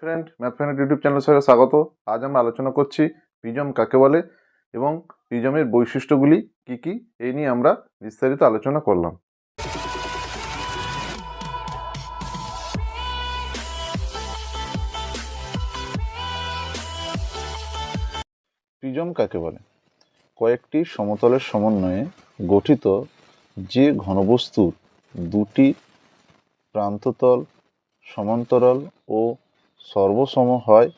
Friend math friend YouTube channel সঙ্গে স্বাগত। আজ আমরা আলোচনা করছি প্রিজম কাকে বলে এবং প্রিজমের বৈশিষ্ট্যগুলি কি কি, এই নিয়ে আমরা বিস্তারিত আলোচনা করলাম। প্রিজম কাকে বলে? কয়েকটি সমতলের সমন্বয়ে গঠিত যে ঘনবস্তুর দুটি প্রান্ততল, সমান্তরাল ও সর্বসম হয়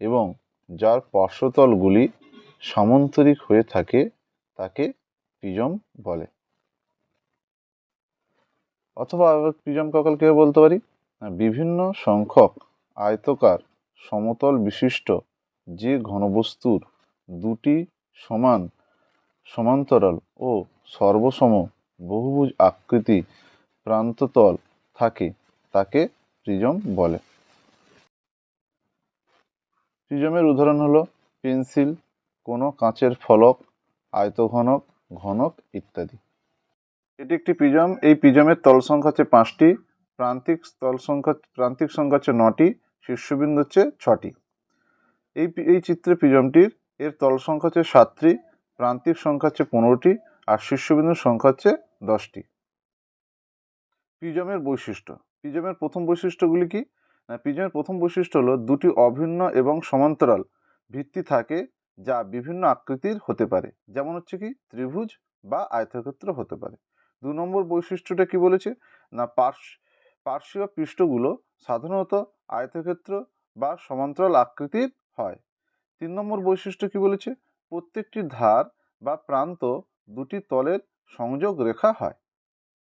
এবং যার পার্শ্বতলগুলি সামান্তরিক হয়ে থাকে, তাকে প্রিজম বলে। অথবা প্রিজম কাকল কীভাবে বলতে পারি? বিভিন্ন সংখ্যক আয়তকার সমতল বিশিষ্ট যে ঘনবস্তুর দুটি সমান সমান্তরাল ও সর্বসম বহুভুজ আকৃতি প্রান্ততল থাকে, তাকে প্রিজম বলে। প্রিজমের উদাহরণ হলো পেন্সিল, কোনো কাঁচের ফলক, আয়তঘনক, ঘনক ইত্যাদি। এটি একটি প্রিজম। এই প্রিজমের তল সংখ্যা হচ্ছে পাঁচটি, প্রান্তিক তল সংখ্যা, প্রান্তিক সংখ্যা হচ্ছে নটি, শীর্ষবিন্দু হচ্ছে ছটি। এই এই চিত্রে প্রিজমটির এর তল সংখ্যা হচ্ছে সাতটি, প্রান্তিক সংখ্যা হচ্ছে পনেরোটি, আর শীর্ষবিন্দুর সংখ্যা হচ্ছে দশটি। প্রিজমের বৈশিষ্ট্য। প্রিজমের প্রথম বৈশিষ্ট্যগুলি কি? না প্রিজমের প্রথম বৈশিষ্ট্য হলো দুটি অভিন্ন এবং সমান্তরাল ভিত্তি থাকে যা বিভিন্ন আকৃতির হতে পারে। যেমন হচ্ছে কি, ত্রিভুজ বা আয়তক্ষেত্র হতে পারে। দু নম্বর বৈশিষ্ট্যটা কি বলেছে? না, পার্শ্ব পার্শ্বীয় পৃষ্ঠগুলো সাধারণত আয়তক্ষেত্র বা সমান্তরাল আকৃতির হয়। তিন নম্বর বৈশিষ্ট্য কি বলেছে? প্রত্যেকটি ধার বা প্রান্ত দুটি তলের সংযোগ রেখা হয়।